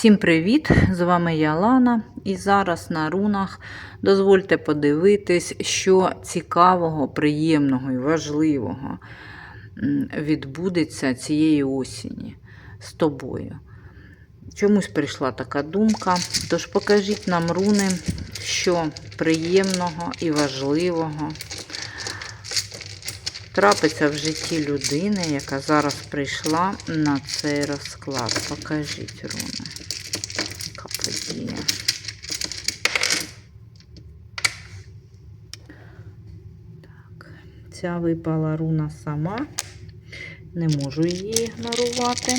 Всім привіт! З вами я Лана, і зараз на рунах дозвольте подивитись, що цікавого, приємного і важливого відбудеться цієї осені з тобою. Чомусь прийшла така думка. Тож покажіть нам руни, що приємного і важливого трапиться в житті людини, яка зараз прийшла на цей розклад. Покажіть руни. Яка. Так, ця випала руна сама. Не можу її ігнорувати.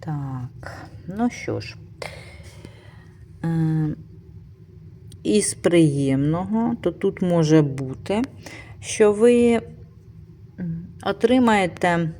Так, ну що ж, із приємного, то тут може бути, що ви отримаєте е,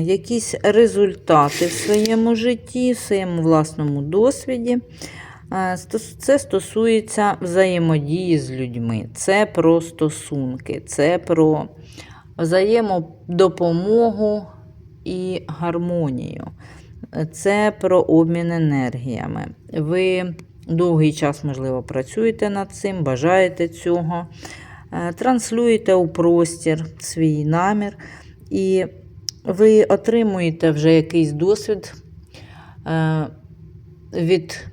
якісь результати в своєму житті, в своєму власному досвіді. Е, Це стосується взаємодії з людьми, це про стосунки, це про взаємодопомогу і гармонію. Це про обмін енергіями. Ви довгий час, можливо, працюєте над цим, бажаєте цього, е, транслюєте у простір свій намір, і ви отримуєте вже якийсь досвід е, від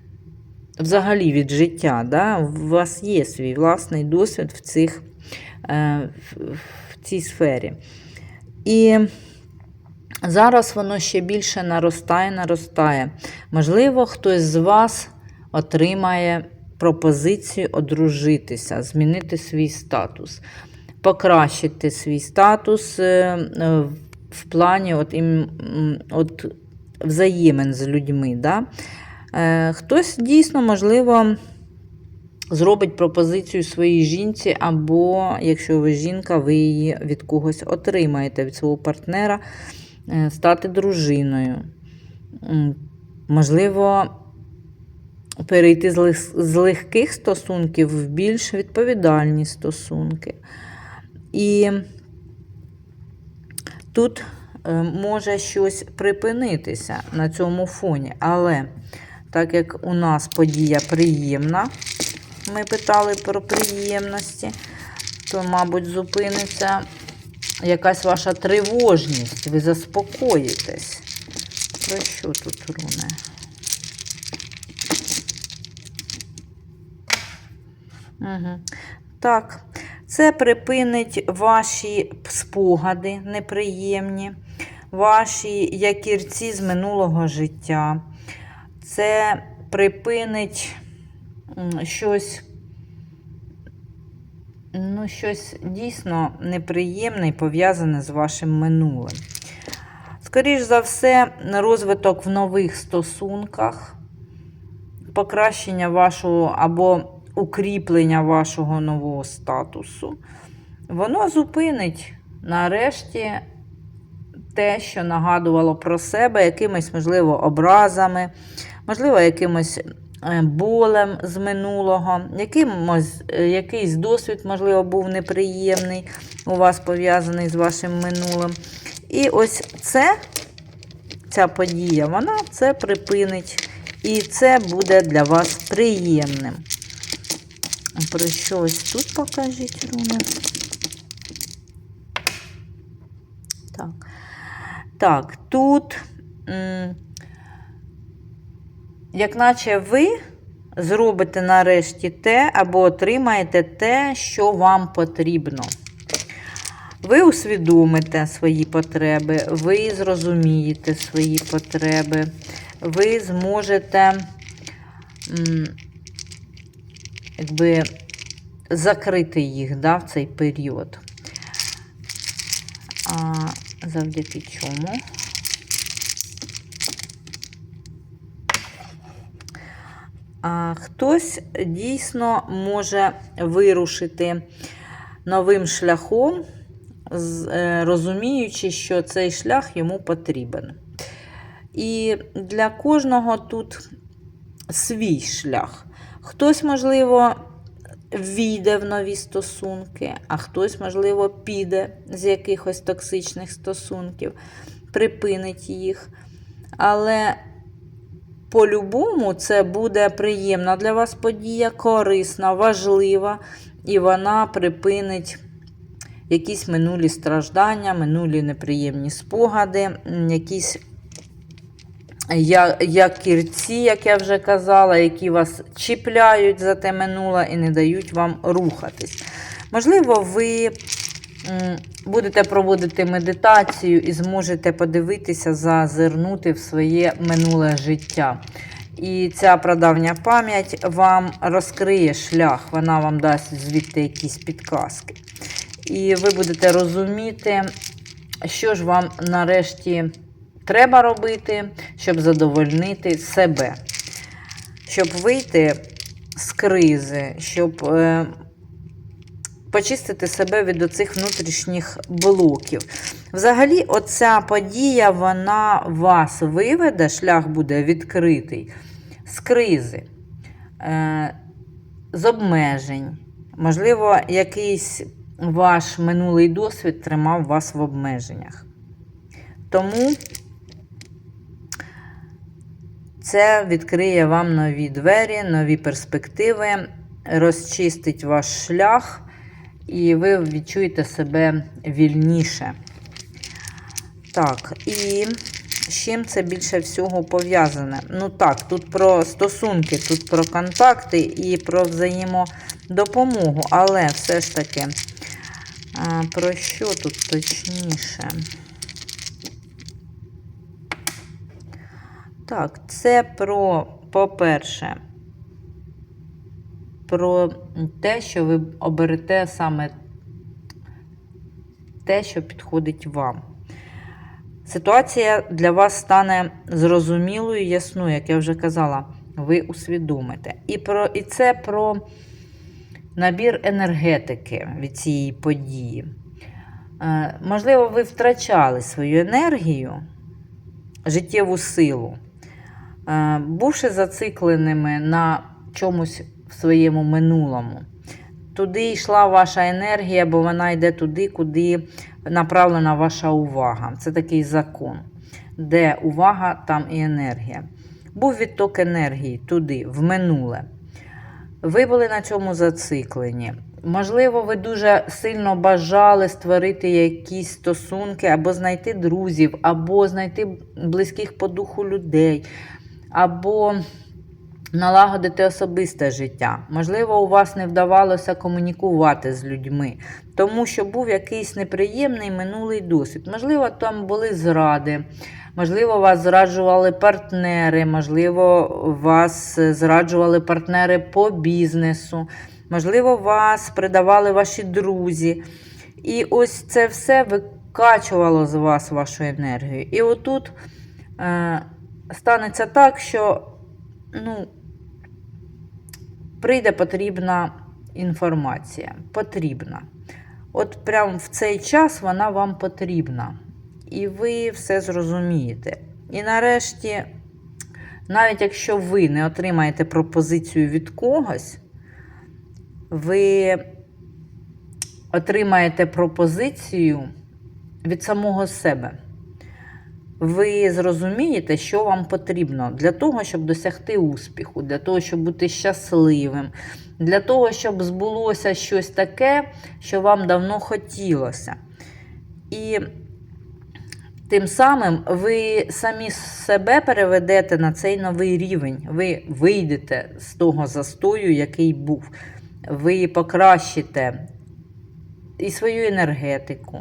взагалі від життя. Да? У вас є свій власний досвід в, цих, е, в- в цій сфері. І зараз воно ще більше наростає, наростає. Можливо, хтось з вас отримає пропозицію одружитися, змінити свій статус, покращити свій статус е, е, в плані от, от взаємин з людьми. Да? Е, Хтось дійсно, можливо, зробить пропозицію своїй жінці, або, якщо ви жінка, ви її від когось отримаєте, від свого партнера, стати дружиною. Можливо, перейти з легких стосунків в більш відповідальні стосунки. І тут е, може щось припинитися на цьому фоні. Але так як у нас подія приємна, ми питали про приємності, то, мабуть, зупиниться якась ваша тривожність, ви заспокоїтесь. Про що тут руне? Угу. Так, це припинить ваші спогади неприємні, ваші якірці з минулого життя. Це припинить щось, ну, щось дійсно неприємне і пов'язане з вашим минулим. Скоріш за все, розвиток в нових стосунках, покращення вашого або укріплення вашого нового статусу, воно зупинить нарешті те, що нагадувало про себе, якимись, можливо, образами, можливо, якимось болем з минулого, якимось, е, якийсь досвід, можливо, був неприємний у вас пов'язаний з вашим минулим. І ось це, ця подія, вона це припинить. І це буде для вас приємним. Про що ось тут покажіть, руни. Так. Так, тут, як наче ви зробите нарешті те, або отримаєте те, що вам потрібно. Ви усвідомите свої потреби, ви зрозумієте свої потреби, ви зможете якби, закрити їх да, в цей період. А завдяки чому? Хтось дійсно може вирушити новим шляхом, е, розуміючи, що цей шлях йому потрібен. І для кожного тут свій шлях. Хтось, можливо, війде в нові стосунки, а хтось, можливо, піде з якихось токсичних стосунків, припинить їх. Але по-любому це буде приємна для вас подія, корисна, важлива, і вона припинить якісь минулі страждання, минулі неприємні спогади, якісь якірці, як я вже казала, які вас чіпляють за те минуле і не дають вам рухатись. Можливо, ви будете проводити медитацію і зможете подивитися, зазирнути в своє минуле життя. І ця прадавня пам'ять вам розкриє шлях, вона вам дасть звідти якісь підказки. І ви будете розуміти, що ж вам нарешті треба робити, щоб задовольнити себе, щоб вийти з кризи, щоб е, почистити себе від оцих внутрішніх блоків. Взагалі, оця подія, вона вас виведе, шлях буде відкритий з кризи, е, з обмежень. Можливо, якийсь ваш минулий досвід тримав вас в обмеженнях. Тому це відкриє вам нові двері, нові перспективи, розчистить ваш шлях, і ви відчуєте себе вільніше. Так, і з чим це більше всього пов'язане? Ну так, тут про стосунки, тут про контакти і про взаємодопомогу, але все ж таки, про що тут точніше? Так, це про, по-перше, про те, що ви оберете саме те, що підходить вам. Ситуація для вас стане зрозумілою ясною, як я вже казала, ви усвідомите. І, про, і це про набір енергетики від цієї події. Е, можливо, ви втрачали свою енергію, життєву силу, е, бувши зацикленими на чомусь в своєму минулому. Туди йшла ваша енергія, бо вона йде туди, куди направлена ваша увага. Це такий закон, де увага, там і енергія. Був відток енергії туди, в минуле. Ви були на цьому зациклені. Можливо, ви дуже сильно бажали створити якісь стосунки, або знайти друзів, або знайти близьких по духу людей, або налагодити особисте життя. Можливо, у вас не вдавалося комунікувати з людьми, тому що був якийсь неприємний минулий досвід. Можливо, там були зради. Можливо, вас зраджували партнери, можливо, вас зраджували партнери по бізнесу, можливо, вас придавали ваші друзі. І ось це все викачувало з вас вашу енергію. І отут е, станеться так, що ну, прийде потрібна інформація. Потрібна. От прямо в цей час вона вам потрібна. І ви все зрозумієте. І нарешті, навіть якщо ви не отримаєте пропозицію від когось, ви отримаєте пропозицію від самого себе. Ви зрозумієте, що вам потрібно для того, щоб досягти успіху, для того, щоб бути щасливим, для того, щоб збулося щось таке, що вам давно хотілося. І Тим самим ви самі себе переведете на цей новий рівень. Ви вийдете з того застою, який був. Ви покращите і свою енергетику,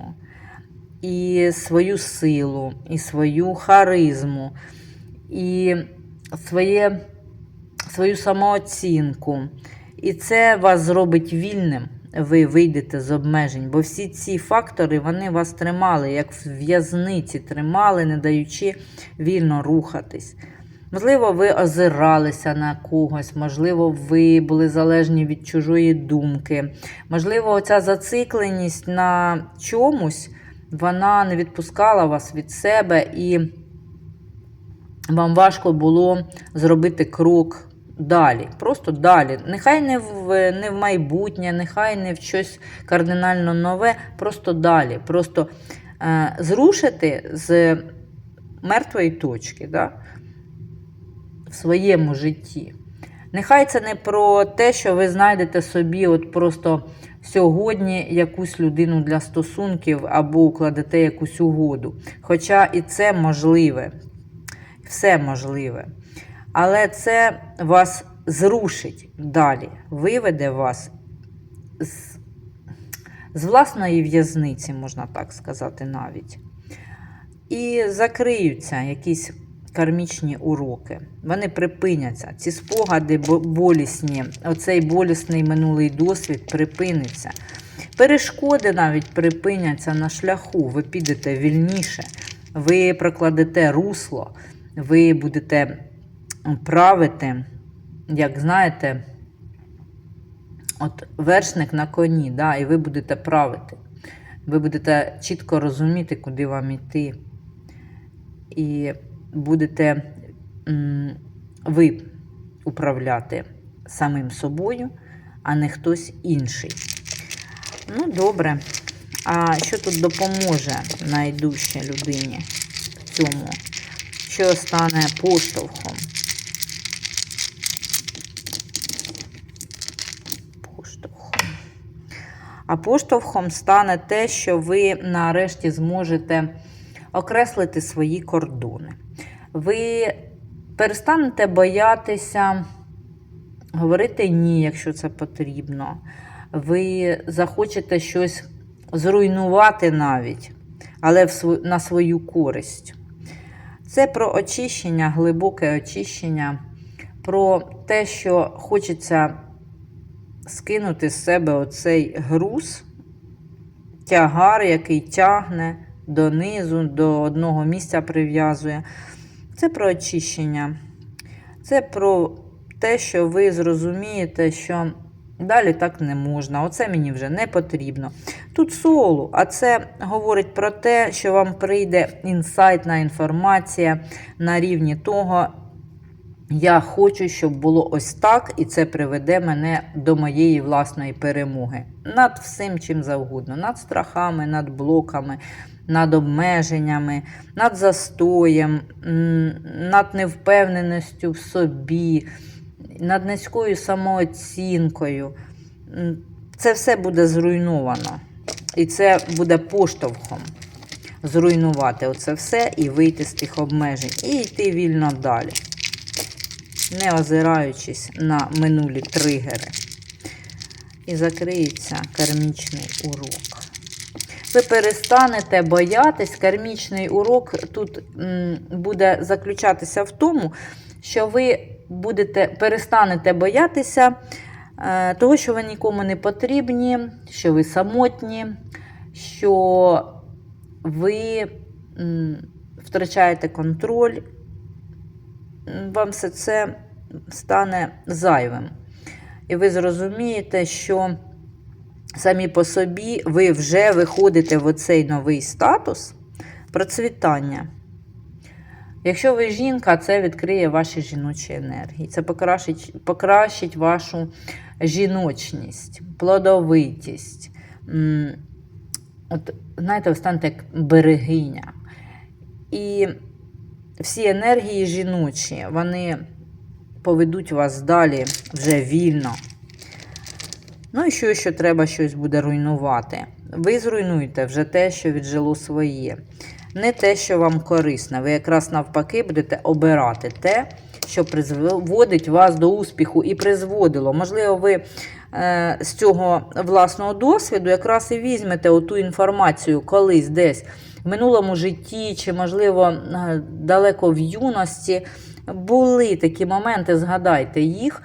і свою силу, і свою харизму, і своє, свою самооцінку. І це вас зробить вільним ви вийдете з обмежень, бо всі ці фактори вони вас тримали, як в в'язниці тримали, не даючи вільно рухатись. Можливо, ви озиралися на когось, можливо, ви були залежні від чужої думки. Можливо, оця зацикленість на чомусь, вона не відпускала вас від себе і вам важко було зробити крок далі. Просто далі. Нехай не в, не в майбутнє, нехай не в щось кардинально нове, просто далі. Просто е, зрушити з мертвої точки да? в своєму житті. Нехай це не про те, що ви знайдете собі от просто сьогодні якусь людину для стосунків або укладете якусь угоду. Хоча і це можливе, все можливе. Але це вас зрушить далі, виведе вас з, з власної в'язниці, можна так сказати, навіть. І закриються якісь кармічні уроки. Вони припиняться. Ці спогади болісні, оцей болісний минулий досвід припиниться. Перешкоди навіть припиняться на шляху. Ви підете вільніше, ви прокладете русло, ви будете правити, як знаєте, от вершник на коні, да, і ви будете правити. Ви будете чітко розуміти, куди вам іти. І будете ви управляти самим собою, а не хтось інший. Ну, добре. А що тут допоможе найдужче людині в цьому? Що стане поштовхом? Поштовхом. А поштовхом стане те, що ви нарешті зможете окреслити свої кордони. Ви перестанете боятися говорити ні, якщо це потрібно. Ви захочете щось зруйнувати навіть, але на свою користь. Це про очищення, глибоке очищення, про те, що хочеться скинути з себе оцей груз, тягар, який тягне донизу, до одного місця прив'язує. Це про очищення. Це про те, що ви зрозумієте, що далі так не можна. Оце мені вже не потрібно. Тут соло, а це говорить про те, що вам прийде інсайтна інформація на рівні того, я хочу, щоб було ось так, і це приведе мене до моєї власної перемоги. Над всім чим завгодно, над страхами, над блоками, над обмеженнями, над застоєм, над невпевненістю в собі, над низькою самооцінкою. Це все буде зруйновано. І це буде поштовхом зруйнувати оце все і вийти з тих обмежень, і йти вільно далі не озираючись на минулі тригери. І закриється кармічний урок. Ви перестанете боятись, кармічний урок тут буде заключатися в тому, що ви будете, перестанете боятися е, того, що ви нікому не потрібні, що ви самотні, що ви втрачаєте контроль, вам все це стане зайвим. І ви зрозумієте, що самі по собі ви вже виходите в оцей новий статус процвітання. Якщо ви жінка, це відкриє ваші жіночі енергії. Це покращить, покращить вашу жіночність, плодовитість. От, знаєте, ви станете як берегиня. І всі енергії жіночі, вони поведуть вас далі вже вільно. Ну і що, що треба щось буде руйнувати. Ви зруйнуєте вже те, що віджило своє. Не те, що вам корисне. Ви якраз навпаки будете обирати те, що призводить вас до успіху і призводило. Можливо, ви е, з цього власного досвіду якраз і візьмете оту інформацію колись десь в минулому житті, чи, можливо, е, далеко в юності. Були такі моменти, згадайте їх,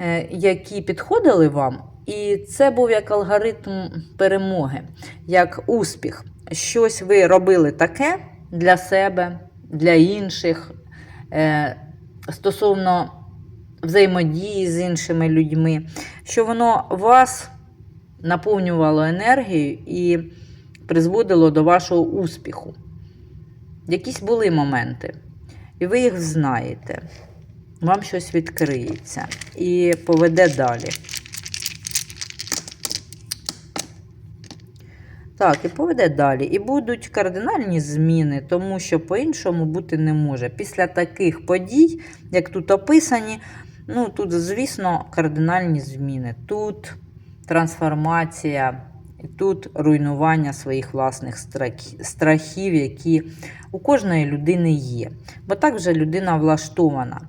е, які підходили вам. І це був як алгоритм перемоги, як успіх. Щось ви робили таке для себе, для інших, е, стосовно взаємодії з іншими людьми, що воно вас наповнювало енергією і призводило до вашого успіху. Якісь були моменти. І ви їх знаєте. Вам щось відкриється і поведе далі. Так, і поведе далі. І будуть кардинальні зміни, тому що по-іншому бути не може. Після таких подій, як тут описані, ну тут, звісно, кардинальні зміни. Тут трансформація, і тут руйнування своїх власних страхів, які у кожної людини є. Бо так вже людина влаштована.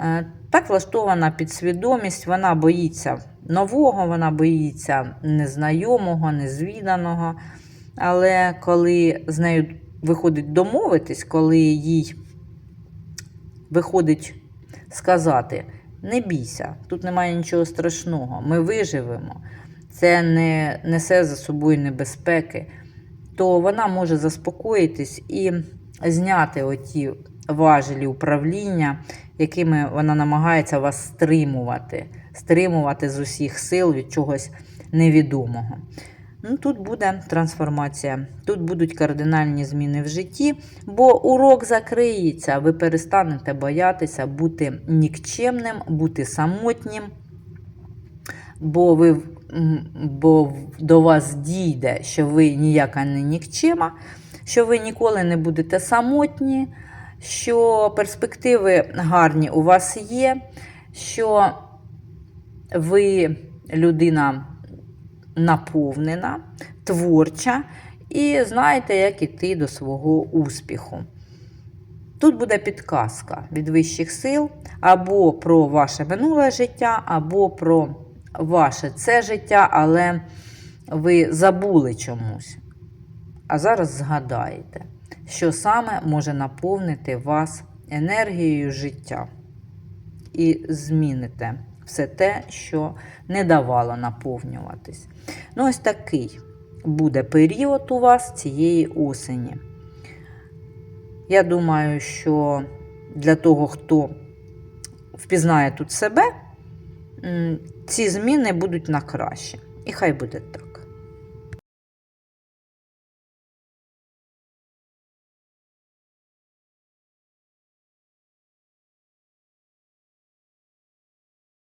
Е, Так влаштована підсвідомість, вона боїться нового, вона боїться незнайомого, незвіданого. Але коли з нею виходить домовитись, коли їй виходить сказати: не бійся, тут немає нічого страшного, ми виживемо, це не несе за собою небезпеки, то вона може заспокоїтись і зняти оті важелі управління, якими вона намагається вас стримувати, стримувати з усіх сил від чогось невідомого. Ну, тут буде трансформація, тут будуть кардинальні зміни в житті, бо урок закриється, ви перестанете боятися бути нікчемним, бути самотнім, бо, ви, бо до вас дійде, що ви ніяка не нікчема, що ви ніколи не будете самотні, що перспективи гарні у вас є, що ви людина наповнена, творча, і знаєте, як іти до свого успіху. Тут буде підказка від вищих сил або про ваше минуле життя, або про ваше це життя, але ви забули чомусь. А зараз згадаєте, що саме може наповнити вас енергією життя. І зміните все те, що не давало наповнюватись. Ну, ось такий буде період у вас цієї осені. Я думаю, що для того, хто впізнає тут себе, ці зміни будуть на краще. І хай буде так.